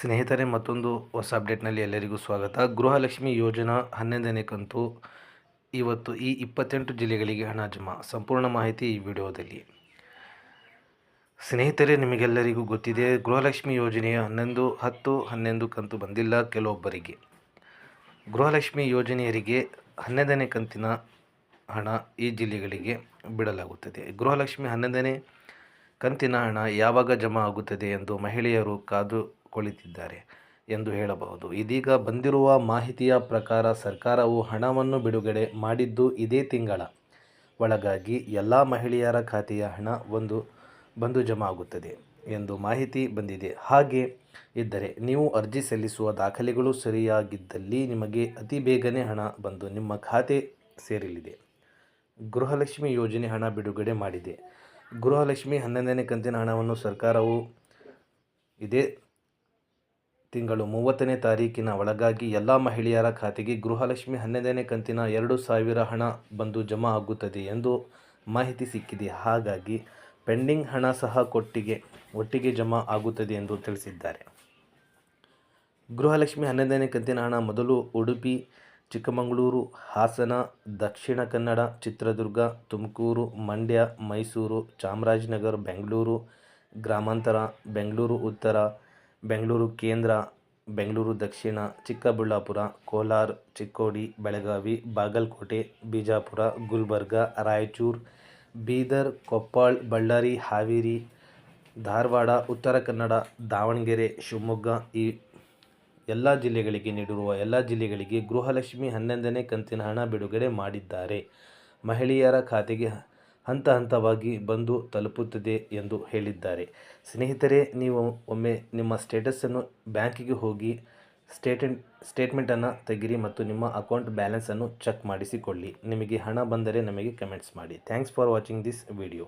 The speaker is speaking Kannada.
ಸ್ನೇಹಿತರೆ, ಮತ್ತೊಂದು ಹೊಸ ಅಪ್ಡೇಟ್ನಲ್ಲಿ ಎಲ್ಲರಿಗೂ ಸ್ವಾಗತ. ಗೃಹಲಕ್ಷ್ಮಿ ಯೋಜನಾ ಹನ್ನೊಂದನೇ ಕಂತು. ಇವತ್ತು ಈ ಇಪ್ಪತ್ತೆಂಟು ಜಿಲ್ಲೆಗಳಿಗೆ ಹಣ ಜಮಾ. ಸಂಪೂರ್ಣ ಮಾಹಿತಿ ಈ ವಿಡಿಯೋದಲ್ಲಿ. ಸ್ನೇಹಿತರೆ, ನಿಮಗೆಲ್ಲರಿಗೂ ಗೊತ್ತಿದೆ, ಗೃಹಲಕ್ಷ್ಮಿ ಯೋಜನೆಯ ಹನ್ನೊಂದು, ಹತ್ತು, ಹನ್ನೊಂದು ಕಂತು ಬಂದಿಲ್ಲ ಕೆಲವೊಬ್ಬರಿಗೆ. ಗೃಹಲಕ್ಷ್ಮಿ ಯೋಜನೆಯರಿಗೆ ಹನ್ನೊಂದನೇ ಕಂತಿನ ಹಣ ಈ ಜಿಲ್ಲೆಗಳಿಗೆ ಬಿಡಲಾಗುತ್ತದೆ. ಗೃಹಲಕ್ಷ್ಮಿ ಹನ್ನೊಂದನೇ ಕಂತಿನ ಹಣ ಯಾವಾಗ ಜಮಾ ಆಗುತ್ತದೆ ಎಂದು ಮಹಿಳೆಯರು ಕಾದು ಕುಳಿತಿದ್ದಾರೆ ಎಂದು ಹೇಳಬಹುದು. ಇದೀಗ ಬಂದಿರುವ ಮಾಹಿತಿಯ ಪ್ರಕಾರ ಸರ್ಕಾರವು ಹಣವನ್ನು ಬಿಡುಗಡೆ ಮಾಡಿದ್ದು ಇದೇ ತಿಂಗಳ ಒಳಗಾಗಿ ಎಲ್ಲ ಮಹಿಳೆಯರ ಖಾತೆಯ ಹಣ ಒಂದು ಬಂದು ಜಮಾ ಆಗುತ್ತದೆ ಎಂದು ಮಾಹಿತಿ ಬಂದಿದೆ. ಹಾಗೆ ಇದ್ದರೆ ನೀವು ಅರ್ಜಿ ಸಲ್ಲಿಸುವ ದಾಖಲೆಗಳು ಸರಿಯಾಗಿದ್ದಲ್ಲಿ ನಿಮಗೆ ಅತಿ ಬೇಗನೆ ಹಣ ಬಂದು ನಿಮ್ಮ ಖಾತೆ ಸೇರಲಿದೆ. ಗೃಹಲಕ್ಷ್ಮಿ ಯೋಜನೆ ಹಣ ಬಿಡುಗಡೆ ಮಾಡಿದೆ. ಗೃಹಲಕ್ಷ್ಮಿ ಹನ್ನೊಂದನೇ ಕಂತಿನ ಹಣವನ್ನು ಸರ್ಕಾರವು ಇದೇ ತಿಂಗಳು ಮೂವತ್ತನೇ ತಾರೀಕಿನ ಒಳಗಾಗಿ ಎಲ್ಲ ಮಹಿಳೆಯರ ಖಾತೆಗೆ ಗೃಹಲಕ್ಷ್ಮಿ ಹನ್ನೊಂದನೇ ಕಂತಿನ ಎರಡು ಸಾವಿರ ಹಣ ಬಂದು ಜಮಾ ಆಗುತ್ತದೆ ಎಂದು ಮಾಹಿತಿ ಸಿಕ್ಕಿದೆ. ಹಾಗಾಗಿ ಪೆಂಡಿಂಗ್ ಹಣ ಸಹ ಕೊಟ್ಟಿಗೆ, ಒಟ್ಟಿಗೆ ಜಮಾ ಆಗುತ್ತದೆ ಎಂದು ತಿಳಿಸಿದ್ದಾರೆ. ಗೃಹಲಕ್ಷ್ಮಿ ಹನ್ನೊಂದನೇ ಕಂತಿನ ಹಣ ಮೊದಲು ಉಡುಪಿ, ಚಿಕ್ಕಮಗಳೂರು, ಹಾಸನ, ದಕ್ಷಿಣ ಕನ್ನಡ, ಚಿತ್ರದುರ್ಗ, ತುಮಕೂರು, ಮಂಡ್ಯ, ಮೈಸೂರು, ಚಾಮರಾಜನಗರ, ಬೆಂಗಳೂರು, ಗ್ರಾಮಾಂತರ, ಬೆಂಗಳೂರು ಉತ್ತರ ಬೆಂಗಳೂರು ಕೇಂದ್ರ, ಬೆಂಗಳೂರು ದಕ್ಷಿಣ, ಚಿಕ್ಕಬಳ್ಳಾಪುರ, ಕೋಲಾರ, ಚಿಕ್ಕೋಡಿ, ಬೆಳಗಾವಿ, ಬಾಗಲಕೋಟೆ, ಬಿಜಾಪುರ, ಗುಲ್ಬರ್ಗ, ರಾಯಚೂರು, ಬೀದರ್, ಕೊಪ್ಪಳ, ಬಳ್ಳಾರಿ, ಹಾವೇರಿ, ಧಾರವಾಡ, ಉತ್ತರ ಕನ್ನಡ, ದಾವಣಗೆರೆ, ಶಿವಮೊಗ್ಗ ಈ ಎಲ್ಲ ಜಿಲ್ಲೆಗಳಿಗೆ ನೀಡಿರುವ ಎಲ್ಲ ಜಿಲ್ಲೆಗಳಿಗೆ ಗೃಹಲಕ್ಷ್ಮಿ ಹನ್ನೊಂದನೇ ಕಂತಿನ ಹಣ ಬಿಡುಗಡೆ ಮಾಡಿದ್ದಾರೆ. ಮಹಿಳೆಯರ ಖಾತೆಗೆ ಹಂತ ಹಂತವಾಗಿ ಬಂದು ತಲುಪುತ್ತದೆ ಎಂದು ಹೇಳಿದ್ದಾರೆ. ಸ್ನೇಹಿತರೆ, ನೀವು ಒಮ್ಮೆ ನಿಮ್ಮ ಸ್ಟೇಟಸನ್ನು ಬ್ಯಾಂಕಿಗೆ ಹೋಗಿ ಸ್ಟೇಟೆಂಟ್ ಸ್ಟೇಟ್ಮೆಂಟನ್ನು ತೆಗಿರಿ ಮತ್ತು ನಿಮ್ಮ ಅಕೌಂಟ್ ಬ್ಯಾಲೆನ್ಸನ್ನು ಚೆಕ್ ಮಾಡಿಸಿಕೊಳ್ಳಿ. ನಿಮಗೆ ಹಣ ಬಂದರೆ ನಮಗೆ ಕಮೆಂಟ್ಸ್ ಮಾಡಿ. Thanks for watching this video.